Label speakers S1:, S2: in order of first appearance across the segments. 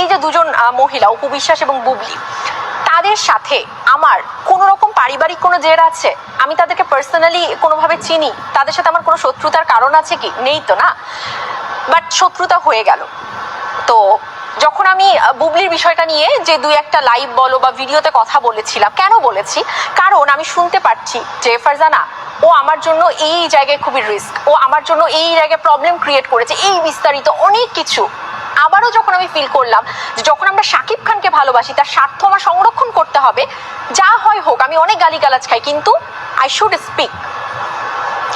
S1: এই যে দুজন মহিলা, উপবিশ্বাস এবং বুবলি, তাদের সাথে আমার কোনো রকম পারিবারিক কোনো জের আছে? আমি তাদেরকে পার্সোনালি কোনোভাবে চিনি? তাদের সাথে আমার কোনো শত্রুতার কারণ আছে কি? নেই তো না? বাট শত্রুতা হয়ে গেল। তো যখন আমি বুবলির বিষয়টা নিয়ে যে দুই একটা লাইভ বলো বা ভিডিওতে কথা বলেছিলাম, কেন বলেছি? কারণ আমি শুনতে পাচ্ছি যে ফারজানা, ও আমার জন্য এই জায়গায় খুবই রিস্ক ও আমার জন্য এই জায়গায় প্রবলেম ক্রিয়েট করেছে, এই বিস্তারিত অনেক কিছু আবারও যখন আমি ফিল করলাম যে যখন আমরা শাকিব খানকে ভালোবাসি, তার স্বার্থ আমার সংরক্ষণ করতে হবে, যা হয় হোক, আমি অনেক গালিগালাজ খাই, কিন্তু আই শুড স্পিক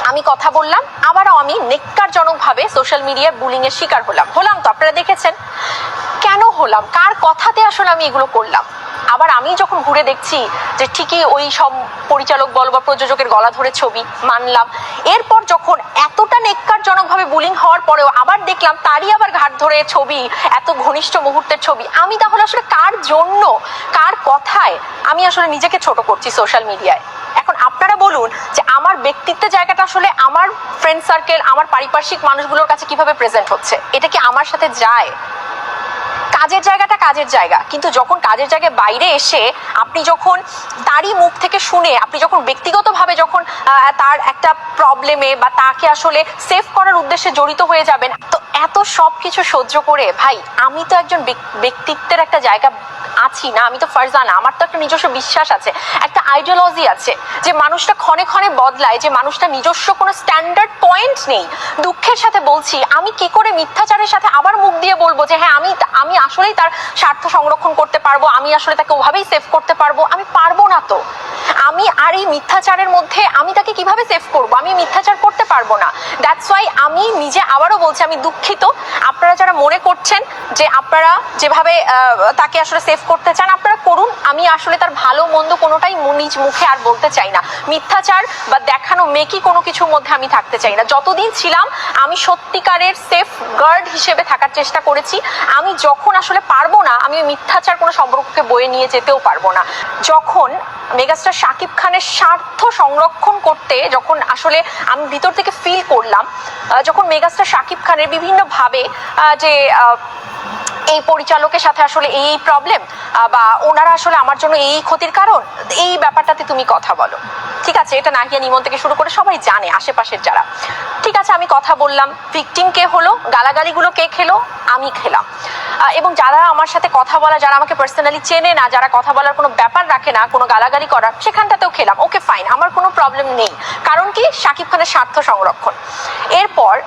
S1: আমি কথা বললাম, আবারও আমি নেককারজনকভাবে সোশ্যাল মিডিয়ায় বুলিং এর শিকার হলাম। হলাম তো, আপনারা দেখেছেন। কেন হলাম? কার কথাতে আসলে আমি এগুলো করলাম? আবার আমি যখন ঘুরে দেখছি যে ঠিকই ওই সব পরিচালক বল বা প্রযোজকের গলা ধরে ছবি মানলাম, এরপর যখন এতটা বুলিং হওয়ার পরেও আবার দেখলাম তারই আবার ঘাট ধরে ছবি, এত ঘনিষ্ঠ মুহূর্তের ছবি। আমি তাহলে আসলে কার জন্য, কার কথায় আমি আসলে নিজেকে ছোট করছি সোশ্যাল মিডিয়ায় এখন আপনারা বলুন যে আমার ব্যক্তিত্বের জায়গাটা আসলে আমার ফ্রেন্ড সার্কেল আমার পারিপার্শ্বিক মানুষগুলোর কাছে কীভাবে প্রেজেন্ট হচ্ছে? এটা কি আমার সাথে যায়? কাজের জায়গাটা কাজের জায়গা। কিন্তু যখন কাজের জায়গায় বাইরে এসে আপনি যখন তারই মুখ থেকে শুনে, আপনি যখন ব্যক্তিগতভাবে যখন তার একটা প্রবলেমে বা তাকে আসলে সেভ করার উদ্দেশ্যে জড়িত হয়ে যাবেন, তো এত সব কিছু সহ্য করে, ভাই, আমি তো একজন ব্যক- ব্যক্তিত্বের একটা জায়গা আছি না, আমি তো ফারজানা, আমার তো একটা নিজস্ব বিশ্বাস আছে, একটা আইডিওলজি আছে, যে মানুষটা ক্ষণে ক্ষণে বদলায়, যে মানুষটা নিজস্ব কোনো স্ট্যান্ডার্ড পয়েন্ট নেই। দুঃখের সাথে বলছি, আমি কি করে মিথ্যাচারের সাথে আবার মুখ দিয়ে বলব যে হ্যাঁ আমি আসলেই তার স্বার্থ সংরক্ষণ করতে পারব, আমি আসলে তাকে ওভাবেই সেভ করতে পারব, আমি পারব না তো। আমি আর এই মিথ্যাচারের মধ্যে আমি তাকে কীভাবে সেভ করব? আমি মিথ্যাচার করতে পারব না। দ্যাটস ওয়াই আমি নিজে আবারও বলছি, আমি দুঃখিত। আপনারা যারা মনে করছেন যে আপনারা যেভাবে তাকে আসলে সেভ করতে চান, আপনারা করুন। আমি আসলে তার ভালো মন্দ কোনোটাই নিজ মুখে আর বলতে চাই না। মিথ্যাচার বা দেখানো মেকি কোনো কিছুর মধ্যে আমি থাকতে চাই না। যতদিন ছিলাম, আমি সত্যিকারের সেফ গার্ড হিসেবে থাকার চেষ্টা করেছি। আমি যখন আসলে পারব না, আমি মিথ্যাচার কোনো সম্পর্ককে বয়ে নিয়ে যেতেও পারব না। যখন মেগাস্টার শাকিব খানের স্বার্থ সংরক্ষণ করতে যখন আসলে আমি ভিতর থেকে ফিল করলাম যখন মেগাস্টার শাকিব খানের বিভিন্নভাবে যে এই পরিচালকের সাথে আসলে এই প্রবলেম বা ওনারা আসলে আমার জন্য এই ক্ষতির কারণ, এই ব্যাপারটাতে তুমি কথা বলো। ঠিক আছে, এটা নাহিয়া নিমন থেকে শুরু করে সবাই জানে, আশেপাশের যারা। ঠিক আছে, আমি কথা বললাম ভিকটিম কে হলো, গালাগালিগুলো কে খেলো, আমি খেলাম। এবং যারা আমার সাথে কথা বলা, যারা আমাকে পার্সোনালি চেনে না, যারা কথা বলার কোনো ব্যাপার রাখে না, কোনো গালাগালি করার, সেখানটাতেও খেলাম। ওকে ফাইন আমার কোনো প্রবলেম নেই। কারণ কি? শাকিব খানের স্বার্থ সংরক্ষণ। এরপর